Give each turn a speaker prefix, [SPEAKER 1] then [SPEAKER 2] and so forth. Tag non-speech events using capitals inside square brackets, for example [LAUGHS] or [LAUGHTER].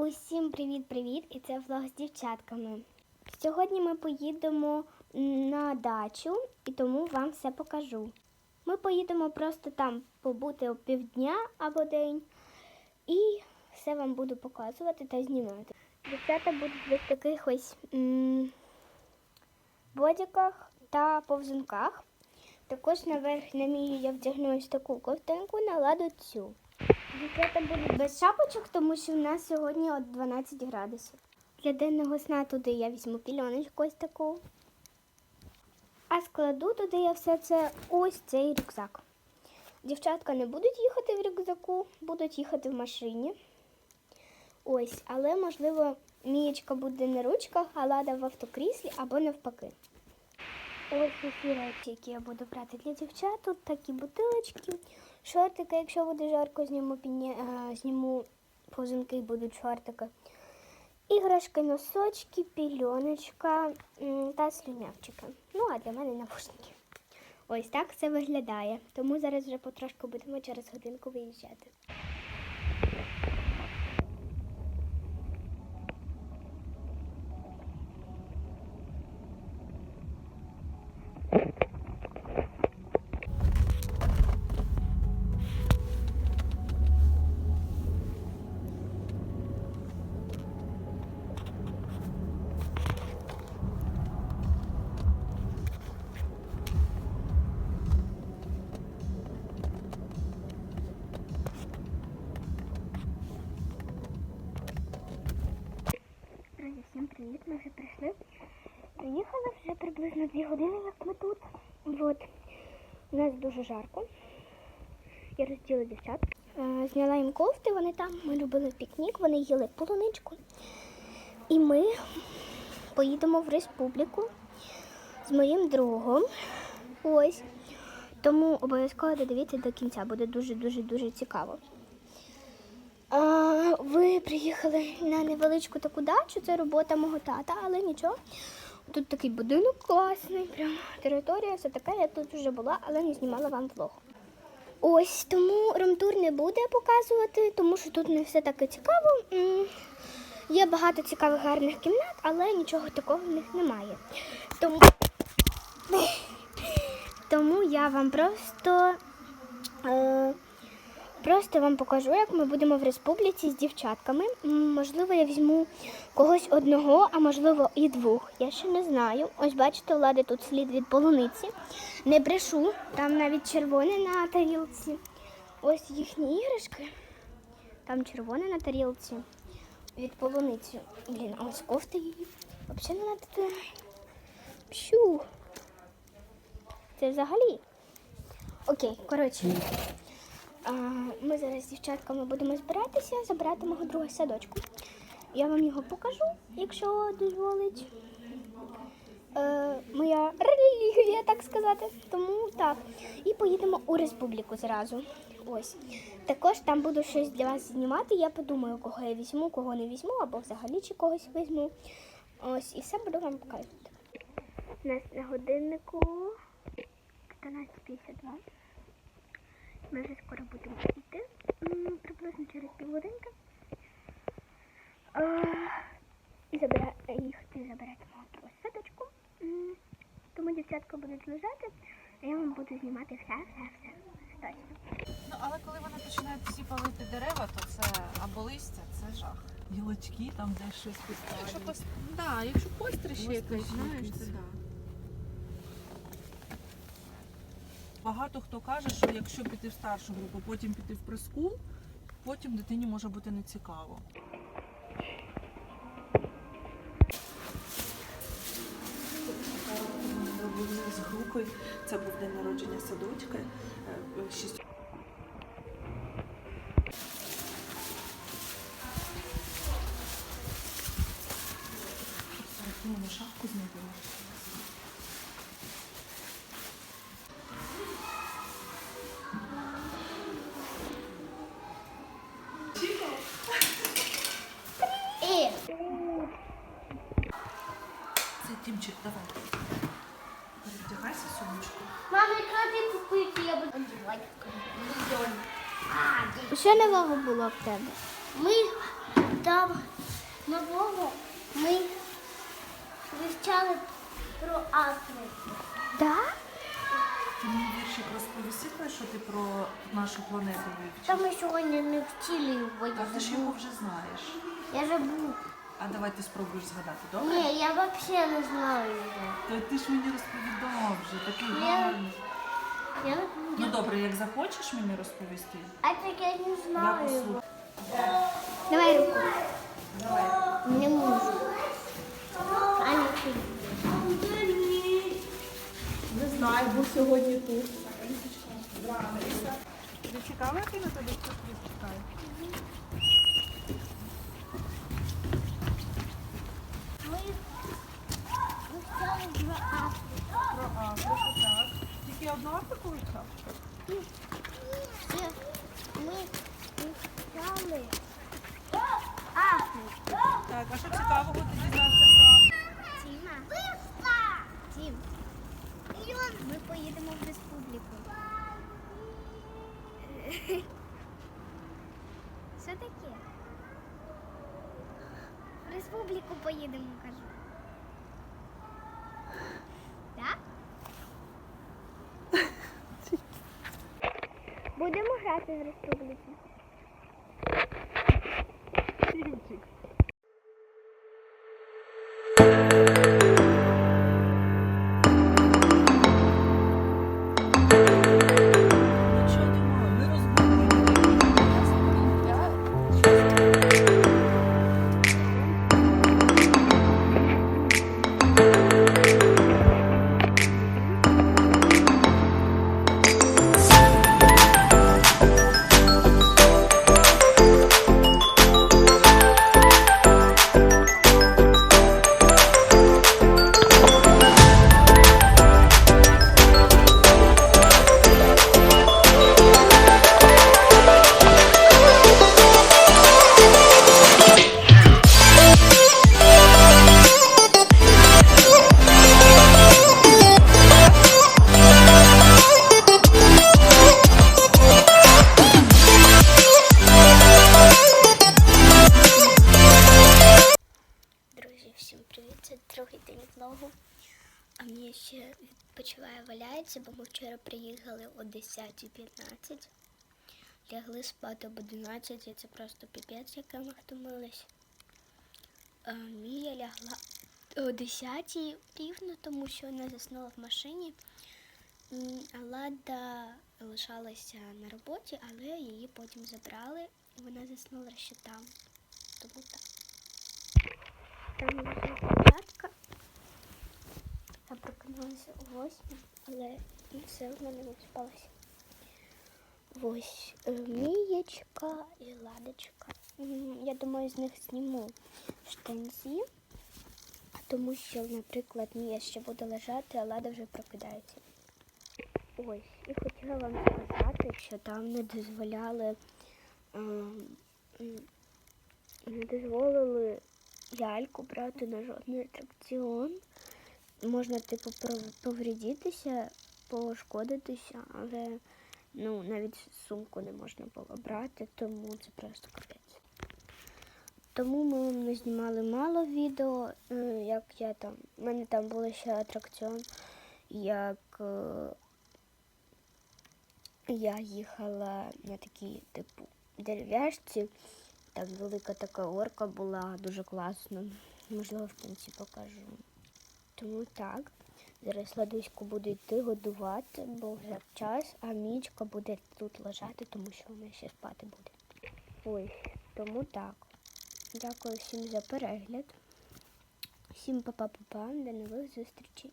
[SPEAKER 1] Усім привіт-привіт! І це влог з дівчатками. Сьогодні ми поїдемо на дачу і тому вам все покажу. Ми поїдемо просто там побути півдня або день і все вам буду показувати та знімати. Дівчата будуть в таких ось м- бодіках та повзунках. Також наверх на мію я вдягну ось таку ковтинку, наладу цю. Дівчата будуть без шапочок, тому що в нас сьогодні от 12 градусів. Для денного сна туди я візьму пільоночку ось таку. А складу туди я все це ось цей рюкзак. Дівчатка не будуть їхати в рюкзаку, будуть їхати в машині. Ось, але можливо Мієчка буде на ручках, а лада в автокріслі або навпаки. Ось усі які я буду брати для дівчат. Тут такі бутилочки, шортики, якщо буде жарко, зніму, піні... е, зніму повзунки і будуть шортики. Іграшки, носочки, пільоночка та слюнявчики. Ну, а для мене навушники. Ось так це виглядає. Тому зараз вже потрошку будемо через годинку виїжджати. Приблизно дві години, як ми тут. От. У нас дуже жарко. Я розділа дівчат. Е, Зняла їм кофти, вони там. Ми робили пікнік, вони їли полуничку. І ми поїдемо в республіку з моїм другом. Ось. Тому обов'язково додивіться до кінця, буде дуже-дуже дуже цікаво. А, ви приїхали на невеличку таку дачу, це робота мого тата, але нічого. Тут такий будинок класний, прям територія, все таке. Я тут вже була, але не знімала вам влог. Ось тому ромтур не буде показувати, тому що тут не все таке цікаво. Є багато цікавих гарних кімнат, але нічого такого в них немає. Тому, [LAUGHS] тому я вам просто. Е, Просто вам покажу, як ми будемо в республіці з дівчатками. Можливо, я візьму когось одного, а можливо і двох. Я ще не знаю. Ось бачите, влади тут слід від полуниці. Не брешу, там навіть червоне на тарілці. Ось їхні іграшки. Там червоне на тарілці від полуниці. Блін, а ось кофта її. Взагалі не треба. Пщу. Це взагалі. Окей, коротше. Ми зараз з дівчатками будемо збиратися, забирати мого друга садочку. Я вам його покажу, якщо дозволить. Е, моя релігія, так сказати. Тому так. І поїдемо у республіку зразу. Ось. Також там буду щось для вас знімати. Я подумаю, кого я візьму, кого не візьму, або взагалі чи когось візьму. Ось, і все буду вам показувати. У нас на годиннику 14.52. Ми вже скоро будемо йти, приблизно через півгодинки. І забира... їхати забирати мого. М, Тому дівчатка будуть лежати, а я вам буду знімати все, все, все. Точно.
[SPEAKER 2] Ну, але коли вони починають всі палити дерева, то це або листя, це жах.
[SPEAKER 3] Гілочки там десь щось
[SPEAKER 2] Якщо
[SPEAKER 3] підпалюють.
[SPEAKER 2] пос... да, якщо Постріще якесь, знаєш, то да.
[SPEAKER 3] Багато хто каже, що якщо піти в старшу групу, потім піти в прескул, потім дитині може бути нецікаво. З групи це був день народження садочка. е, шапку знайдемо. Ромчик, давай. Перевдягайся сонечко.
[SPEAKER 1] Мама, яка ти купити, я буду одягати. Що нового було в тебе? Ми там нового ми вивчали про
[SPEAKER 4] Африку.
[SPEAKER 1] Так?
[SPEAKER 3] Ти мені віршик розповісти, той, що ти про нашу планету вивчиш.
[SPEAKER 4] Та ми сьогодні не вчили його.
[SPEAKER 3] Та ти ж його вже знаєш.
[SPEAKER 4] Я вже був.
[SPEAKER 3] А давай ти спробуєш згадати, добре?
[SPEAKER 4] Ні, я взагалі не знаю його.
[SPEAKER 3] То ти ж мені розповідав вже, такий
[SPEAKER 4] Ні.
[SPEAKER 3] гарний.
[SPEAKER 4] Я,
[SPEAKER 3] Ну добре, як захочеш мені розповісти,
[SPEAKER 4] а так я не
[SPEAKER 3] я
[SPEAKER 4] знаю
[SPEAKER 3] послухаю.
[SPEAKER 4] його.
[SPEAKER 1] Давай руку.
[SPEAKER 4] Не можу. А не ти.
[SPEAKER 3] Не знаю, був сьогодні тут. Тобі цікаво, який на тебе сюрприз чекає?
[SPEAKER 4] Ми вивчали про Африку.
[SPEAKER 3] Про Африку, так. Вивчав?
[SPEAKER 4] Це Ми вивчали
[SPEAKER 3] Так, а що цікавого ти дізнався про?
[SPEAKER 1] Тіма. Тім. Ми поїдемо в республіку. Що таке? В республіку поїдемо, кажу. Будемо грати в республіці.
[SPEAKER 3] Тімчик.
[SPEAKER 1] Ще відпочиває валяється, бо ми вчора приїхали о 10.15. Лягли спати об 11, і це просто піпець, яка ми втомились. Мія лягла о 10 рівно, тому що вона заснула в машині. Лада лишалася на роботі, але її потім забрали, і вона заснула ще там. Тому так. Там. Я прокинулася о 8, але все одно не виспалася. Ось е, Мієчка і Ладочка. Я думаю, з них зніму штанзі, тому що, наприклад, Мія ще буде лежати, а Лада вже прокидається. Ось, і хотіла вам сказати, що там не дозволяли, ем, не дозволили ляльку брати на жодний атракціон. Можна, типу, повредитися, пошкодитися, але ну, навіть сумку не можна було брати, тому це просто капець. Тому ми знімали мало відео, е, як я там. У мене там був ще атракціон, як е, я їхала на такій, типу, дерев'яшці. Там велика така орка була, дуже класно. Можливо, в кінці покажу. Тому так. Зараз Ладуську буде йти годувати, бо вже час, а мічка буде тут лежати, тому що вона ще спати буде. Ой, тому так. Дякую всім за перегляд. Всім па-па-па-па, до нових зустрічей.